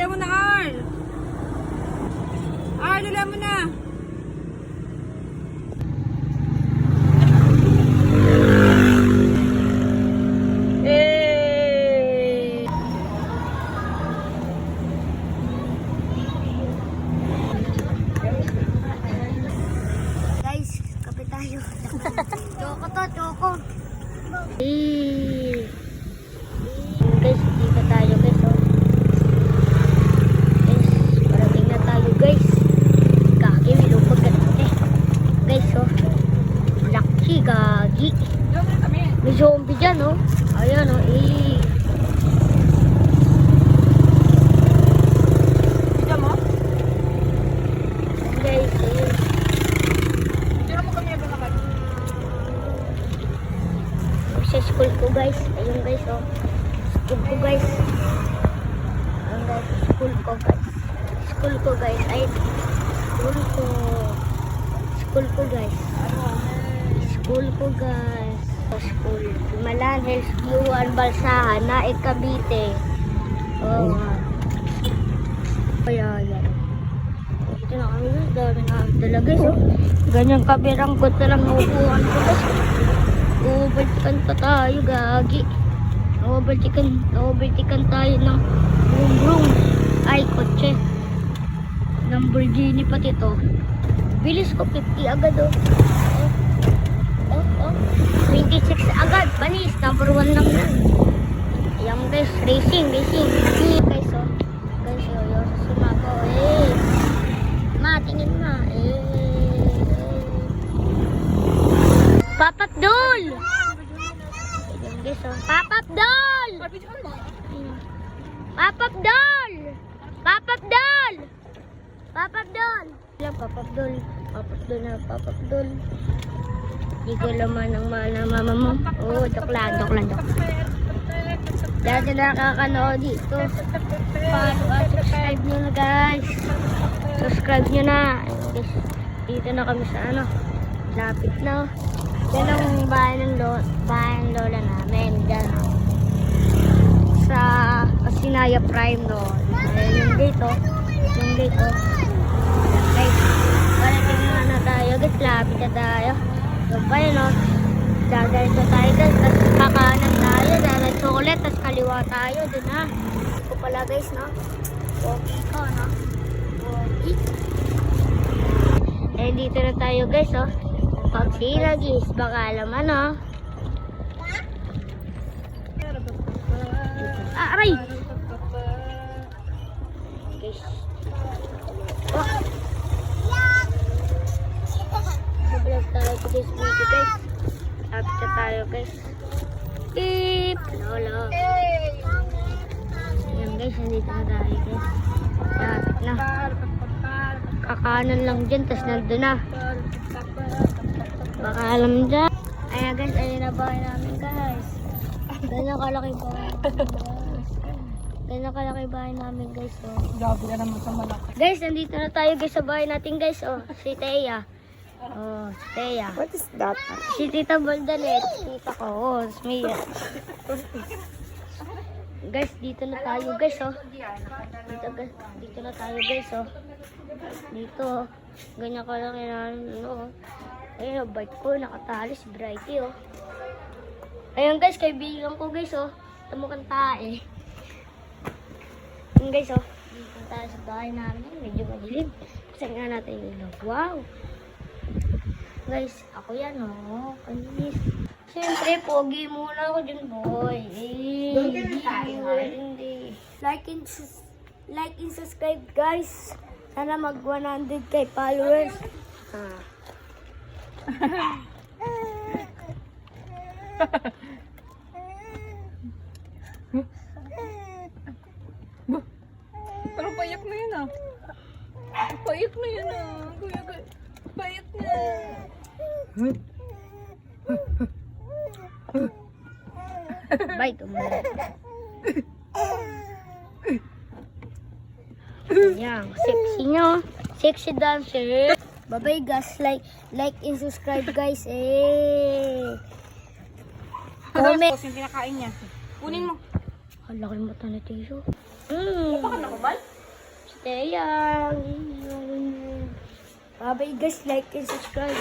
Lula mo na, Arl! Arl, lula mo na! Hey! Guys, kape tayo. Choco to, choco. Hey! Guys, dito zombie dyan, oh. Ayan, oh. Eh. Tignan mo. Guys, ayun. Tignan mo kami yung naman. Sa school ko guys. Ayun guys oh. School ko guys. Ayun guys. School ko guys. School ko guys. Ay. School ko. School ko guys. School ko guys. Sa school. Malan Hills Viewan Balsahan na Cavite. Oh. Kaya yan. Ito na kami guys. Dami na talaga guys oh. Ganyan kabirang ko talang naupuan ko guys. Overtikan pa tayo, gagi. Overtikan, overtikan tayo ng broom broom. Ay, kotse. Lamborghini pati to. Bilis ko, 50 agad oh. Oh, oh, oh. 26 agad, panis. Number 1 lang yan. Ayan guys, racing, racing. Racing guys oh. Guys, oh, yung susunod ko. Eh. Ma, tingin ma. Eh. Papat Dol! Ayan guys oh. Papat Dol! Papat Dol! Papat Dol! Papat Dol! Papat Dol. Papat Dol na Papat Dol. Hindi ko laman ang mahal ng mama mo. Oo, oh, joke lang, joke. Dati nakakanood dito. Paano ah, subscribe nyo na guys. Subscribe nyo na. Guys. Dito na kami sa ano. Lapit na. Yan ang bahay ng, lo bahay ng lola namin. Diyan. Sa Sinaya Prime doon. Ayan yung gate oh. Yung gate oh. Guys. Parating na na tayo. Guys, lapit na tayo. So, pa yun oh. Dadalito tayo guys. Tapos kakanan tayo. Dadalito ulit. Tapos kaliwa tayo. Doon na. Ito pala guys no. Pogi ko no. Pogi. Eh, dito na tayo guys oh. Pag silagis, baka alam ano. Ah, aray! Guys. Oh. Mablog tayo sa guys video guys. After tayo guys. Beep! Lolo. Ayan guys, nandito na tayo guys. Lapit na. Kakanan lang dyan, tas nandun na. Baka alam dyan. Ayan guys, ayun na bahay namin guys. Ganyan kalaki bahay guys. Ganyan kalaki bahay namin guys. Oh. Grabe ka naman sa malaki. Guys, nandito na tayo guys sa bahay natin guys. Oh, si Teya. Oh, Teya. What is that? Si Tita Baldanet. Tita ko. Oh, Mia. Guys, dito na tayo guys. Oh. Dito, guys, dito na tayo guys. Oh. Dito. oh. Ganyan ka lang yan. Ano, oh. Ayun, oh, bike ko. Nakatali si Brighty. Oh. Ayun guys, kaibigan ko guys. Oh. Tumukang tae. Ayun guys. Oh. Dito tayo sa bahay namin. Medyo madilim. Kasi nga natin yung. Wow! Guys, ako yan, oh. Kanis. Siyempre, pogi muna ako dyan, boy. Eh, Doon ka na hindi, tayo, hindi. Like and, like and subscribe, guys. Sana mag 100 kay followers. Ah. Pero payak na yun ah. Payak na yun ah. Kuya. Payak na. Bye, tumulong. Yan, sexy nyo. Sexy dancer. Bye-bye, guys. Like, like and subscribe, guys. Eh. Comment. Tapos yung kinakain niya. Kunin mo. Ang laki mata ni Tiyo. Mm. Nakubal? Stay young. Bye-bye, guys. Like and subscribe.